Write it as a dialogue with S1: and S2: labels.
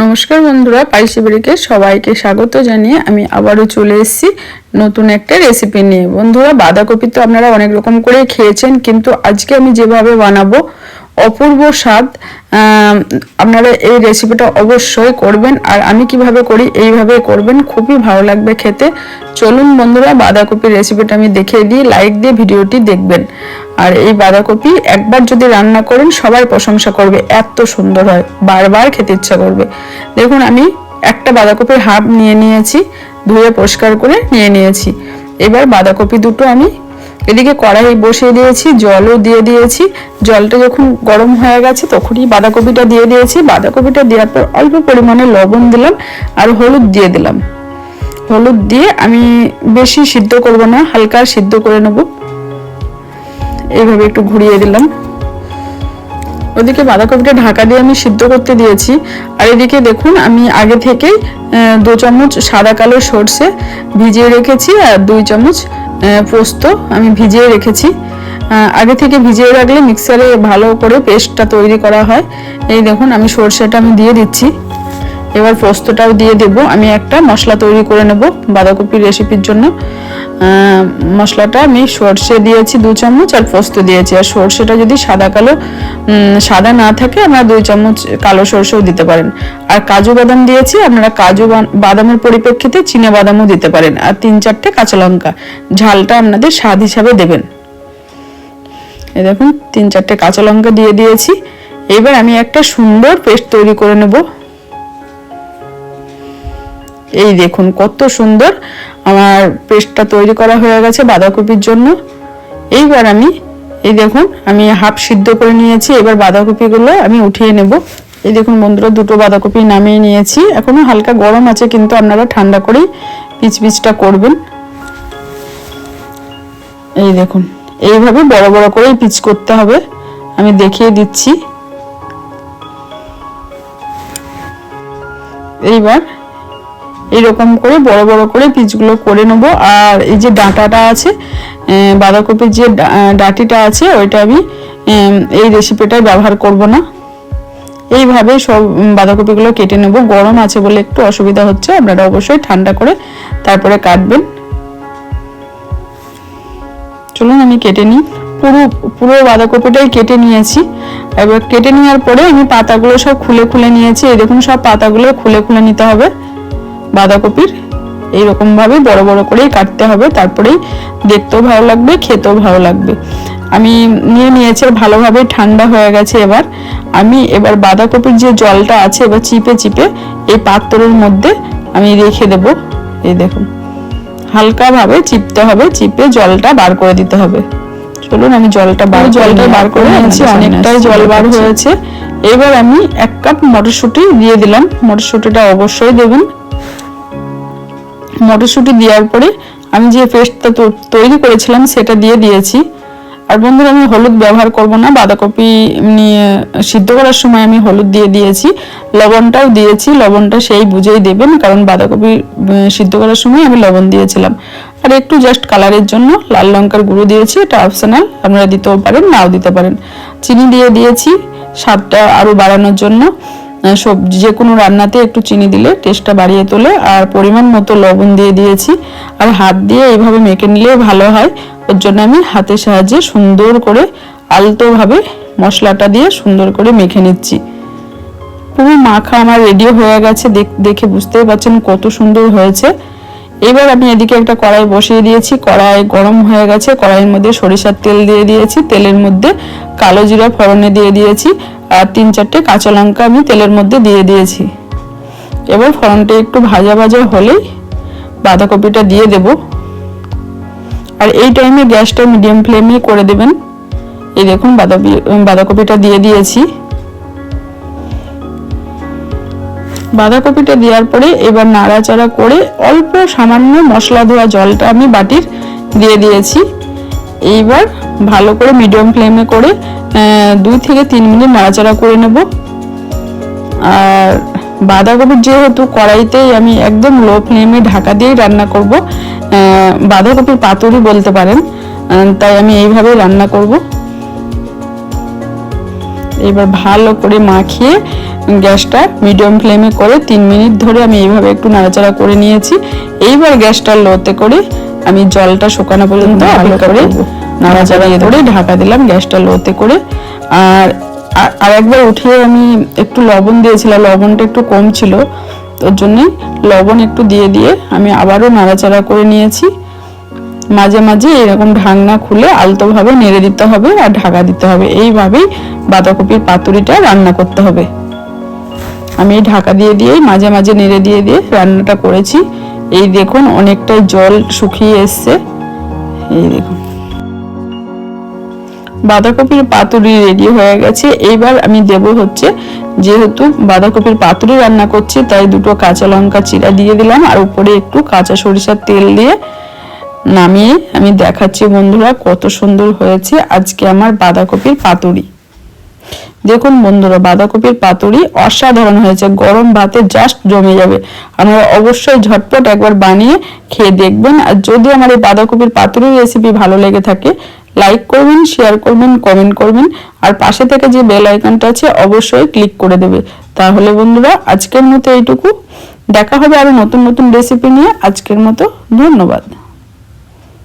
S1: নমস্কার বন্ধুরা পাইসি বাড়িকে সবাইকে স্বাগত জানিয়ে আমি আবারও চলে এসেছি নতুন একটা রেসিপি নিয়ে। বন্ধুরা, বাঁধাকপি তো আপনারা অনেক রকম করে খেয়েছেন, কিন্তু আজকে আমি যেভাবে বানাবো অপূর্ব স্বাদ আপনারা এই রেসিপিটা অবশ্যই করবেন। আর আমি কীভাবে করি, এইভাবে করবেন। খুবই ভালো লাগবে খেতে। চলুন বন্ধুরা, বাঁধাকপির রেসিপিটা আমি দেখিয়ে দিই। লাইক দিয়ে ভিডিওটি দেখবেন। আর এই বাঁধাকপি একবার যদি রান্না করেন, সবাই প্রশংসা করবে। এত সুন্দর হয়। বারবার খেতে ইচ্ছা করবে। দেখুন, আমি একটা বাঁধাকপির হাফ নিয়ে নিয়েছি। ধুয়ে পরিষ্কার করে নিয়ে নিয়েছি। এবার বাঁধাকপি দুটো আমি এদিকে কড়াই বসিয়ে দিয়েছি, জলও দিয়ে দিয়েছি। জলটা যখন গরম হয়ে গেছে তখনই বাঁধাকপিটা দিয়ে দিয়েছি। বাঁধাকপিটা দেওয়ার পর অল্প পরিমাণে লবণ দিলাম আর হলুদ দিয়ে দিলাম। হলুদ দিয়ে আমি বেশি সিদ্ধ করব না, হালকা সিদ্ধ করে নেব। এইভাবে একটু ঘুরিয়ে দিলাম। ওদিকে বাঁধাকপিটা ঢাকা দিয়ে আমি সিদ্ধ করতে দিয়েছি। আর এদিকে দেখুন, আমি আগে থেকেই দু চামচ সাদা কালো সর্ষে ভিজিয়ে রেখেছি আর দুই চামচ পোস্ত আমি ভিজিয়ে রেখেছি। আগে থেকে ভিজিয়ে রাখলে মিক্সারে ভালো করে পেস্টটা তৈরি করা হয়। এই দেখুন, আমি সর্ষেটা আমি দিয়ে দিচ্ছি। এবার পোস্তটাও দিয়ে দেব। আমি একটা মশলা তৈরি করে নেব বাঁধাকপির রেসিপির জন্য। মশলাটা আমি সর্ষে দিয়েছি দু চামচ আর পোস্ত দিয়েছি। আর সর্ষেটা যদি সাদা কালো সাদা না থাকে, আপনারা দুই চামচ কালো সর্ষেও দিতে পারেন। আর কাজু বাদাম দিয়েছি, আপনারা কাজু বাদামের পরিপ্রেক্ষিতে চিনে বাদামও দিতে পারেন। আর তিন চারটে কাঁচা লঙ্কা। ঝালটা আপনাদের স্বাদ হিসাবে দেবেন। এই দেখুন, তিন চারটে কাঁচা লঙ্কা দিয়ে দিয়েছি। এবার আমি একটা সুন্দর পেস্ট তৈরি করে নেব। এই দেখুন, কত সুন্দর আমার পেস্টটা তৈরি করা হয়ে গেছে বাঁধাকপির জন্য। এইবার আমি, এই দেখুন, আমি হাফ সিদ্ধ করে নিয়েছি, এবার বাঁধাকপিগুলো আমি উঠিয়ে নেব। এই দেখুন বন্ধুরা, দুটো বাঁধাকপি নামিয়ে নিয়েছি। এখনও হালকা গরম আছে, কিন্তু আপনারা ঠান্ডা করেই পিচ পিচটা করবেন। এই দেখুন, এইভাবে বড় বড় করেই পিচ করতে হবে। আমি দেখিয়ে দিচ্ছি। এইবার এরকম করে, বড় বড় করে পিচগুলো করে নেব। আর এই যে ডাঁটাটা আছে বাঁধাকপির যে ডাঁটিটা আছে, ওইটা আমি এই রেসিপিটায় ব্যবহার করব না। এইভাবে সব বাঁধাকপিগুলো কেটে নেব। গরম আছে বলে একটু অসুবিধা হচ্ছে, আপনারা অবশ্যই ঠান্ডা করে তারপরে কাটবেন। চলুন, আমি কেটে নিই। পুরো পুরো বাঁধাকপিটাই কেটে নিয়েছি। এবার কেটে নেওয়ার পরে আমি পাতাগুলো সব খুলে খুলে নিয়েছি। দেখুন, সব পাতাগুলো খুলে খুলে নিতে হবে। বাঁধাকপির এইরকম ভাবে বড় বড় করেই কাটতে হবে তারপরেই দেখতেও ভালো লাগবে খেতেও ভালো লাগবে। আমি নিয়ে নিয়েছি ভালোভাবে ঠান্ডা হয়ে গেছে এবার। আমি এবার বাঁধাকপির যে জলটা আছে এবার চিপে চিপে এই পাত্রের মধ্যে আমি রেখে দেব। এই দেখুন হালকাভাবে চিপতে হবে চিপে জলটা বার করে দিতে হবে। চলুন আমি জলটা বার জলটা বার করে নিয়েছি অনেকটাই জল বার হয়েছে। এবার আমি এক কাপ মটরশুঁটি দিয়ে দিলাম। মটরশুঁটিটা অবশ্যই দেবেন। মটরশুঁটি দেওয়ার পরে আমি যে পেস্টটা তৈরি করেছিলাম সেটা দিয়ে দিয়েছি। আর বন্ধুরা, আমি হলুদ ব্যবহার করব না, বাঁধাকপি নিয়ে সিদ্ধ করার সময় আমি হলুদ দিয়ে দিয়েছি। লবণটাও দিয়েছি, লবণটা সেই বুঝেই দেবেন, কারণ বাঁধাকপি সিদ্ধ করার সময় আমি লবণ দিয়েছিলাম। আর একটু জাস্ট কালারের জন্য লাল লঙ্কার গুঁড়ো দিয়েছি, এটা অপশনাল আপনারা দিতেও পারেন, নাও দিতে পারেন। চিনি দিয়ে দিয়েছি, স্বাদটা আরও বাড়ানোর জন্য। সবজি যে কোনো রান্নাতে একটু চিনি দিলে টেস্টটা বাড়িয়ে তোলে, আর পরিমাণ মতো লবণ দিয়ে দিয়েছি। আর হাত দিয়ে এইভাবে মেখে নিলে ভালো হয়। ওর জন্য আমি হাতের সাহায্যে সুন্দর করে আলতোভাবে মশলাটা দিয়ে সুন্দর করে মেখে নিচ্ছি। পুরো মাখা আমার রেডি হয়ে গেছে। দেখ- বুঝতেই পারছেন কত সুন্দর হয়েছে। এবার আমি এদিকে একটা কড়াই বসিয়ে দিয়েছি। কড়াই গরম হয়ে গেছে। কড়াইয়ের মধ্যে সরিষার তেল দিয়ে দিয়েছি। তেলের মধ্যে কালো জিরা ফোড়নে দিয়ে দিয়েছি। আর তিন চারটে কাঁচা লঙ্কা আমি তেলের মধ্যে দিয়ে দিয়েছি। এবার ফোড়নটা একটু ভাজা ভাজা হলেই বাঁধাকপিটা দিয়ে দেব। আর এই টাইমে গ্যাসটা মিডিয়াম ফ্লেমে করে দেবেন। এই দেখুন বাঁধাকপি বাঁধাকপিটা দিয়ে দিয়েছি। বাঁধাকপিটা দেওয়ার পরে এবার নাড়াচাড়া করে অল্প সামান্য মশলা ধোয়া জলটা আমি বাটির দিয়ে দিয়েছি। এইবার ভালো করে মিডিয়াম ফ্লেমে করে দুই থেকে তিন মিনিট নাড়াচাড়া করে নেব। আর বাঁধাকপির যেহেতু কড়াইতেই আমি একদম লো ফ্লেমে ঢাকা দিয়েই রান্না করব বাঁধাকপির পাতুরি বলতে পারেন তাই আমি এইভাবেই রান্না করব। এবার ভালো করে মাখিয়ে গ্যাসটা মিডিয়াম ফ্লেমে করে তিন মিনিট ধরে আমি এইভাবে একটু নাড়াচাড়া করে নিয়েছি। এইবার গ্যাসটা লোতে করে আমি জলটা শুকানো পর্যন্ত ভালো করে নাড়াচাড়া করে ঢাকা দিলাম গ্যাসটা লোতে করে। আর আর- আর একবার উঠিয়ে আমি একটু লবণ দিয়েছিলাম লবণটা একটু কম ছিল। তোর জন্যে লবণ একটু দিয়ে দিয়ে আমি আবারও নাড়াচাড়া করে নিয়েছি। মাঝে মাঝে এরকম ঢাকনা খুলে আলতোভাবে নেড়ে দিতে হবে আর ঢাকা দিতে হবে। এইভাবেই বাঁধাকপির পাতুরিটা রান্না করতে হবে। আমি ঢাকা দিয়ে দিয়েই মাঝে মাঝে নেড়ে দিয়ে দিয়ে রান্নাটা করেছি। এই দেখুন অনেকটাই জল শুকিয়ে এসছে। এই দেখুন। বাঁধাকপির পাতুরি রেডি হয়ে গেছে। এইবার আমি দেব হচ্ছে, যেহেতু বাঁধাকপির পাতুরি রান্না করছি, তাই দুটো কাঁচা লঙ্কা চিরা দিয়ে দিলাম আর উপরে একটু কাঁচা সরিষার তেল দিয়ে নামিয়ে আমি দেখাচ্ছি বন্ধুরা কত সুন্দর হয়েছে আজকে আমার বাঁধাকপির পাতুরি। দেখুন বন্ধুরা, বাঁধাকপির পাতুরি অসাধারণ হয়েছে। গরম ভাতে জাস্ট জমে যাবে। আপনারা অবশ্যই ঝটপট একবার বানিয়ে খেয়ে দেখবেন। আর যদি আমার এই বাঁধাকপির পাতুরির রেসিপি ভালো লেগে থাকে লাইক করবেন শেয়ার করবেন কমেন্ট করবেন। আর পাশে থেকে যে বেল আইকনটা আছে, অবশ্যই ক্লিক করে দেবে। তাহলে বন্ধুরা, আজকের মতো এইটুকু। দেখা হবে আরও নতুন নতুন রেসিপি নিয়ে। আজকের মতো ধন্যবাদ।